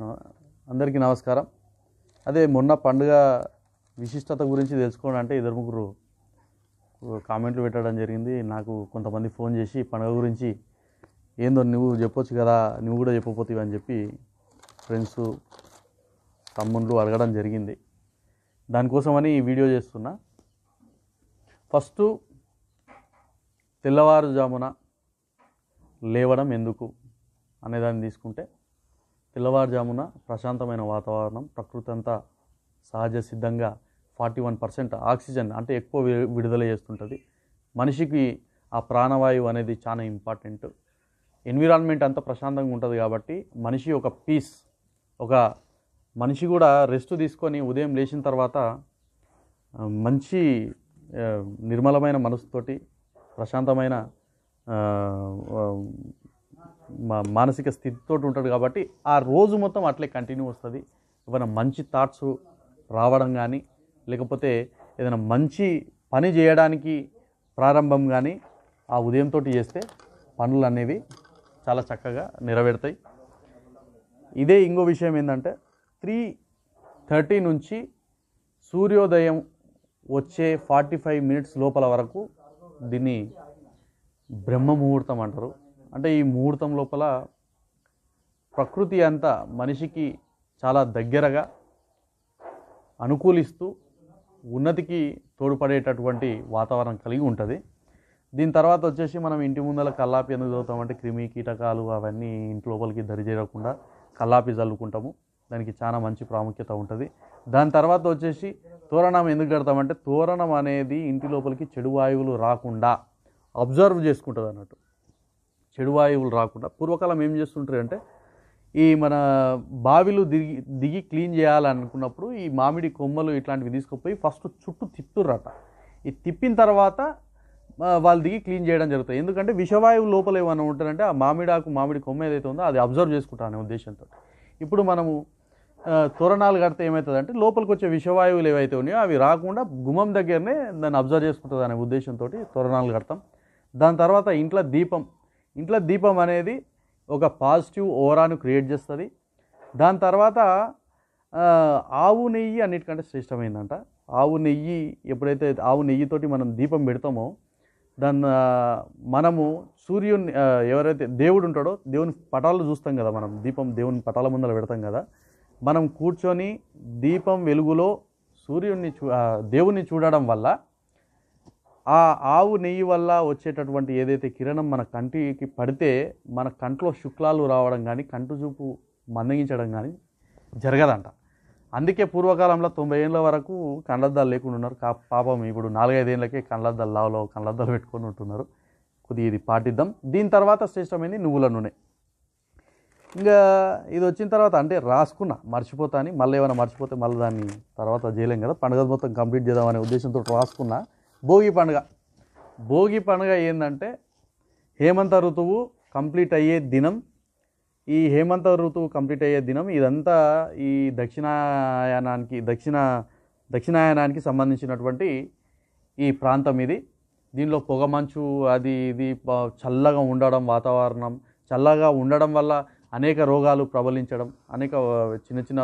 అందరికీ నమస్కారం. అదే మొన్న పండుగ విశిష్టత గురించి తెలుసుకోవడం అంటే ఇద్దరు ముగ్గురు కామెంట్లు పెట్టడం జరిగింది. నాకు కొంతమంది ఫోన్ చేసి పండుగ గురించి ఏందో నువ్వు చెప్పొచ్చు కదా నువ్వు కూడా చెప్పపోతావు అని చెప్పి ఫ్రెండ్స్ తమ్ముళ్ళు అడగడం జరిగింది. దానికోసమని ఈ వీడియో చేస్తున్నా. ఫస్ట్ తెల్లవారుజామున లేవడం ఎందుకు అనేదాన్ని తీసుకుంటే తెల్లవారుజామున ప్రశాంతమైన వాతావరణం ప్రకృతి అంతా సహజ సిద్ధంగా ఫార్టీ వన్ పర్సెంట్ ఆక్సిజన్ అంటే ఎక్కువ వి- విడుదల చేస్తుంటుంది. మనిషికి ఆ ప్రాణవాయువు అనేది చాలా ఇంపార్టెంట్. ఎన్విరాన్మెంట్ అంతా ప్రశాంతంగా ఉంటుంది కాబట్టి మనిషి ఒక పీస్ ఒక మనిషి కూడా రెస్ట్ తీసుకొని ఉదయం లేచిన తర్వాత మంచి నిర్మలమైన మనసుతోటి ప్రశాంతమైన మానసిక స్థితితో ఉంటాడు కాబట్టి ఆ రోజు మొత్తం అట్లే కంటిన్యూ వస్తుంది. ఏమైనా మంచి థాట్స్ రావడం కానీ లేకపోతే ఏదైనా మంచి పని చేయడానికి ప్రారంభం కానీ ఆ ఉదయంతో చేస్తే పనులు అనేవి చాలా చక్కగా నెరవేరుతాయి. ఇదే ఇంకో విషయం ఏంటంటే త్రీ థర్టీ నుంచి సూర్యోదయం వచ్చే ఫార్టీ ఫైవ్ మినిట్స్ లోపల వరకు దీన్ని బ్రహ్మ ముహూర్తం అంటారు. అంటే ఈ ముహూర్తం లోపల ప్రకృతి అంతా మనిషికి చాలా దగ్గరగా అనుకూలిస్తూ ఉన్నతికి తోడ్పడేటటువంటి వాతావరణం కలిగి ఉంటుంది. దీని తర్వాత వచ్చేసి మనం ఇంటి ముందర కల్లాపి ఎందుకు చదువుతామంటే క్రిమి కీటకాలు అవన్నీ ఇంటి లోపలికి దరి చేరకుండా కల్లాపి చల్లుకుంటాము. దానికి చాలా మంచి ప్రాముఖ్యత ఉంటుంది. దాని తర్వాత వచ్చేసి తోరణం ఎందుకు కడతామంటే తోరణం అనేది ఇంటి లోపలికి చెడు వాయువులు రాకుండా అబ్జర్వ్ చేసుకుంటుంది అన్నట్టు చెడు వాయువులు రాకుండా పూర్వకాలం ఏం చేస్తుంటారు అంటే ఈ మన బావిలు దిగి దిగి క్లీన్ చేయాలనుకున్నప్పుడు ఈ మామిడి కొమ్మలు ఇట్లాంటివి తీసుకుపోయి ఫస్ట్ చుట్టూ తిప్పుర్రట. ఈ తిప్పిన తర్వాత వాళ్ళు దిగి క్లీన్ చేయడం జరుగుతుంది. ఎందుకంటే విషవాయువు లోపల ఏమైనా ఉంటారంటే ఆ మామిడాకు మామిడి కొమ్మ ఏదైతే ఉందో అది అబ్జర్వ్ చేసుకుంటా అనే ఉద్దేశంతో. ఇప్పుడు మనము తోరణాలు కడితే ఏమవుతుందంటే లోపలికి వచ్చే విషవాయువులు ఏవైతే ఉన్నాయో అవి రాకుండా గుమ్మం దగ్గరనే దాన్ని అబ్జర్వ్ చేసుకుంటుంది అనే ఉద్దేశంతో తోరణాలు కడతాం. దాని తర్వాత ఇంట్లో దీపం ఇంట్లో దీపం అనేది ఒక పాజిటివ్ ఓరాను క్రియేట్ చేస్తుంది. దాని తర్వాత ఆవు నెయ్యి అన్నిటికంటే శ్రేష్టమైందంట. ఆవు నెయ్యి ఎప్పుడైతే ఆవు నెయ్యితోటి మనం దీపం పెడతామో దాన్ని మనము సూర్యుని ఎవరైతే దేవుడు ఉంటాడో దేవుని పటాలు చూస్తాం కదా మనం దీపం దేవుని పటాల ముందర పెడతాం కదా మనం కూర్చొని దీపం వెలుగులో సూర్యుడిని చూ దేవుణ్ణి చూడడం వల్ల ఆ ఆవు నెయ్యి వల్ల వచ్చేటటువంటి ఏదైతే కిరణం మన కంటికి పడితే మన కంట్లో శుక్లాలు రావడం కానీ కంటి చూపు మందగించడం కానీ జరగదంట. అందుకే పూర్వకాలంలో తొంభై ఏళ్ళ వరకు కళ్ళద్దాలు లేకుండా ఉన్నారు. కా పాపం ఇప్పుడు నాలుగైదేళ్ళకే కళ్ళద్దాలు లావులో కళ్ళద్దాలు పెట్టుకొని ఉంటున్నారు. కొద్దిగా ఇది పాటిద్దాం. దీని తర్వాత శ్రేష్టమైంది నువ్వుల నూనె. ఇంకా ఇది వచ్చిన తర్వాత అంటే రాసుకున్నా మర్చిపోతా అని మళ్ళీ ఏమైనా మర్చిపోతే మళ్ళీ దాన్ని తర్వాత చేయలేం కదా పండుగ మొత్తం కంప్లీట్ చేద్దామనే ఉద్దేశంతో రాసుకున్నా. భోగి పండుగ. భోగి పండుగ ఏంటంటే హేమంత ఋతువు కంప్లీట్ అయ్యే దినం. ఈ హేమంత ఋతువు కంప్లీట్ అయ్యే దినం ఇదంతా ఈ దక్షిణాయనానికి దక్షిణ దక్షిణాయనానికి సంబంధించినటువంటి ఈ ప్రాంతం ఇది. దీనిలో పొగమంచు అది ఇది చల్లగా ఉండడం వాతావరణం చల్లగా ఉండడం వల్ల అనేక రోగాలు ప్రబలించడం అనేక చిన్న చిన్న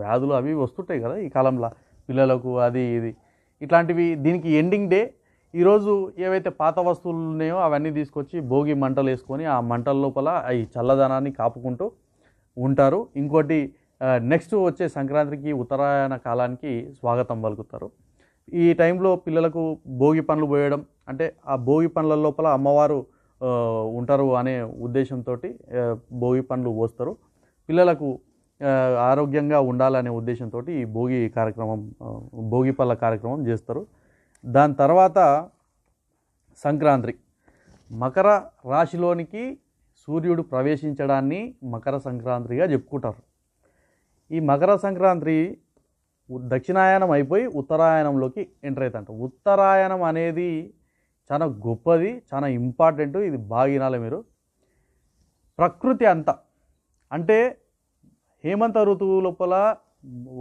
వ్యాధులు అవి వస్తుంటాయి కదా ఈ కాలంలో పిల్లలకు అది ఇది. ఇట్లాంటివి దీనికి ఎండింగ్ డే. ఈరోజు ఏవైతే పాత వస్తువులు ఉన్నాయో అవన్నీ తీసుకొచ్చి భోగి మంటలు వేసుకొని ఆ మంటల లోపల ఈ చల్లదనాన్ని కాపుకుంటూ ఉంటారు. ఇంకోటి నెక్స్ట్ వచ్చే సంక్రాంతికి ఉత్తరాయణ కాలానికి స్వాగతం పలుకుతారు. ఈ టైంలో పిల్లలకు భోగి పండ్లు పోయడం అంటే ఆ భోగి పండ్ల లోపల అమ్మవారు ఉంటారు అనే ఉద్దేశంతో భోగి పండ్లు పోస్తారు. పిల్లలకు ఆరోగ్యంగా ఉండాలనే ఉద్దేశంతో ఈ భోగి కార్యక్రమం భోగి పళ్ళ కార్యక్రమం చేస్తారు. దాని తర్వాత సంక్రాంతి. మకర రాశిలోనికి సూర్యుడు ప్రవేశించడాన్ని మకర సంక్రాంతిగా చెప్పుకుంటారు. ఈ మకర సంక్రాంతి దక్షిణాయనం అయిపోయి ఉత్తరాయణంలోకి ఎంటర్ అవుతుంట ఉత్తరాయణం అనేది చాలా గొప్పది చాలా ఇంపార్టెంట్. ఇది బాగా వినాలి మీరు. ప్రకృతి అంతా. అంటే హేమంత ఋతువు లోపల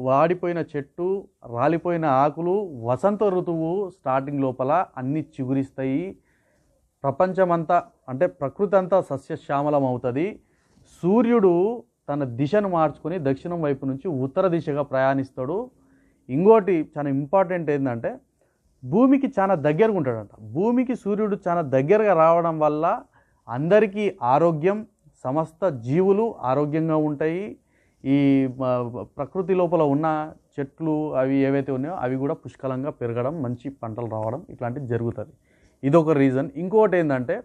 వాడిపోయిన చెట్టు రాలిపోయిన ఆకులు వసంత ఋతువు స్టార్టింగ్ లోపల అన్ని చిగురిస్తాయి. ప్రపంచమంతా అంటే ప్రకృతి అంతా సస్యశ్యామలం అవుతుంది. సూర్యుడు తన దిశను మార్చుకొని దక్షిణం వైపు నుంచి ఉత్తర దిశగా ప్రయాణిస్తాడు. ఇంకోటి చాలా ఇంపార్టెంట్ ఏంటంటే భూమికి చాలా దగ్గరగా ఉంటాడంట. భూమికి సూర్యుడు చాలా దగ్గరగా రావడం వల్ల అందరికీ ఆరోగ్యం సమస్త జీవులు ఆరోగ్యంగా ఉంటాయి. ఈ ప్రకృతి లోపల ఉన్న చెట్లు అవి ఏవైతే ఉన్నాయో అవి కూడా పుష్కలంగా పెరగడం మంచి పంటలు రావడం ఇట్లాంటివి జరుగుతుంది. ఇదొక రీజన్. ఇంకొకటి ఏంటంటే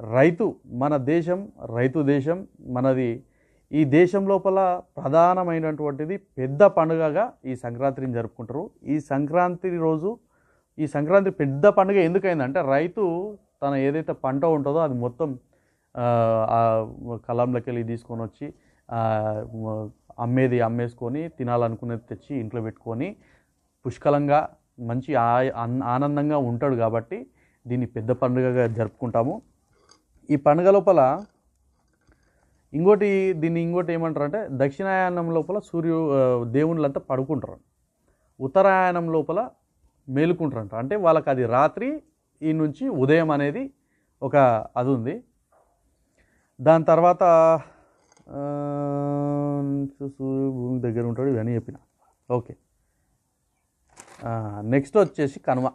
రైతు మన దేశం రైతు దేశం మనది ఈ దేశం లోపల ప్రధానమైనటువంటిది పెద్ద పండుగగా ఈ సంక్రాంతిని జరుపుకుంటారు. ఈ సంక్రాంతి రోజు ఈ సంక్రాంతి పెద్ద పండుగ ఎందుకైందంటే రైతు తన ఏదైతే పంట ఉంటుందో అది మొత్తం ఆ, కలంలోకి వెళ్ళి తీసుకొని వచ్చి అమ్మేది అమ్మేసుకొని తినాలనుకునేది తెచ్చి ఇంట్లో పెట్టుకొని పుష్కలంగా మంచి ఆనందంగా ఉంటాడు కాబట్టి దీన్ని పెద్ద పండుగగా జరుపుకుంటాము. ఈ పండుగ లోపల ఇంకోటి దీన్ని ఇంకోటి ఏమంటారు అంటే దక్షిణాయనం లోపల సూర్యు దేవుళ్ళంతా పడుకుంటారు. ఉత్తరాయణం లోపల మేలుకుంటారంట. అంటే వాళ్ళకి అది రాత్రి ఈ నుంచి ఉదయం అనేది ఒక అది ఉంది. దాని తర్వాత భూమి దగ్గర ఉంటాడు ఇవన్నీ చెప్పిన. ఓకే. నెక్స్ట్ వచ్చేసి కనుమ.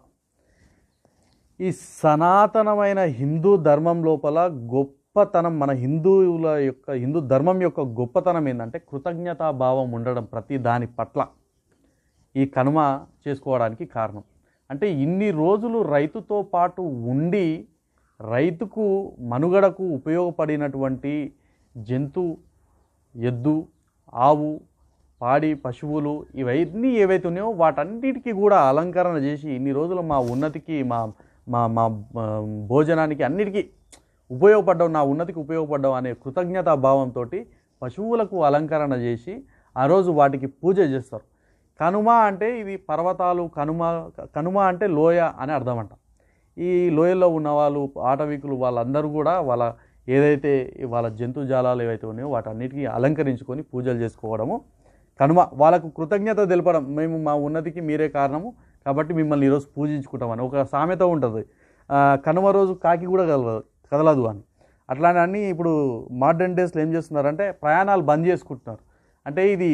ఈ సనాతనమైన హిందూ ధర్మం లోపల గొప్పతనం మన హిందువుల యొక్క హిందూ ధర్మం యొక్క గొప్పతనం ఏంటంటే కృతజ్ఞతా భావం ఉండడం ప్రతి దాని పట్ల. ఈ కనుమ చేసుకోవడానికి కారణం. అంటే ఇన్ని రోజులు రైతుతో పాటు ఉండి రైతుకు మనుగడకు ఉపయోగపడినటువంటి జంతు ఎద్దు ఆవు పాడి పశువులు ఇవన్నీ ఏవైతే ఉన్నాయో వాటన్నిటికీ కూడా అలంకరణ చేసి ఇన్ని రోజులు మా ఉన్నతికి మా మా మా భోజనానికి అన్నిటికీ ఉపయోగపడ్డావు నా ఉన్నతికి ఉపయోగపడ్డావు అనే కృతజ్ఞతా భావంతో పశువులకు అలంకరణ చేసి ఆ రోజు వాటికి పూజ చేస్తారు. కనుమ అంటే ఇది పర్వతాలు కనుమ కనుమ అంటే లోయ అని అర్థం అంట ఈ లోయల్లో ఉన్న వాళ్ళు ఆటవికులు వాళ్ళందరూ కూడా వాళ్ళ ఏదైతే వాళ్ళ జంతుజాలాలు ఏవైతే ఉన్నాయో వాటన్నిటికీ అలంకరించుకొని పూజలు చేసుకోవడము కనుమ వాళ్ళకు కృతజ్ఞత తెలపడం మేము మా ఉన్నతికి మీరే కారణము కాబట్టి మిమ్మల్ని ఈరోజు పూజించుకుంటామని ఒక సామెత ఉంటుంది. కనుమ రోజు కాకి కూడా కదలదు కదలదు అని. అట్లానే అన్ని ఇప్పుడు మోడర్న్ డేస్లో ఏం చేస్తున్నారంటే ప్రయాణాలు బంద్ చేసుకుంటున్నారు. అంటే ఇది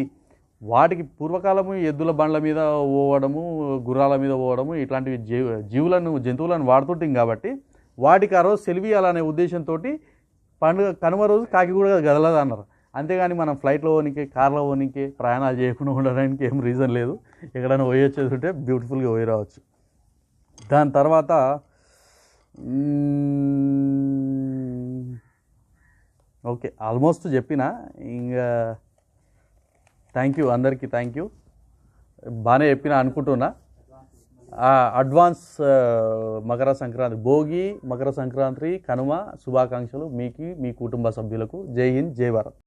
వాటికి పూర్వకాలము ఎద్దుల బండ్ల మీద పోవడము గుర్రాల మీద పోవడము ఇట్లాంటివి జీవ జీవులను జంతువులను వాడుతుంటాం కాబట్టి వాటికి ఆ రోజు సెలివియాలనే ఉద్దేశంతో పండుగ కనుమ రోజు కాకి కూడా గదలదు అన్నారు అంతేగాని మనం ఫ్లైట్లో పోనీకి కార్లో పోనీకి ప్రయాణాలు చేయకుండా ఉండడానికి ఏం రీజన్ లేదు. ఎక్కడైనా పోయి వచ్చేది ఉంటే బ్యూటిఫుల్గా పోయి రావచ్చు. దాని తర్వాత ఓకే ఆల్మోస్ట్ చెప్పిన ఇంకా థ్యాంక్ యూ అందరికీ థ్యాంక్ యూ బాగానే చెప్పిన అనుకుంటున్నా. అడ్వాన్స్ మకర సంక్రాంతి భోగి మకర సంక్రాంతి కనుమ శుభాకాంక్షలు మీకు మీ కుటుంబ సభ్యులకు. జై హింద్ జై భారత్.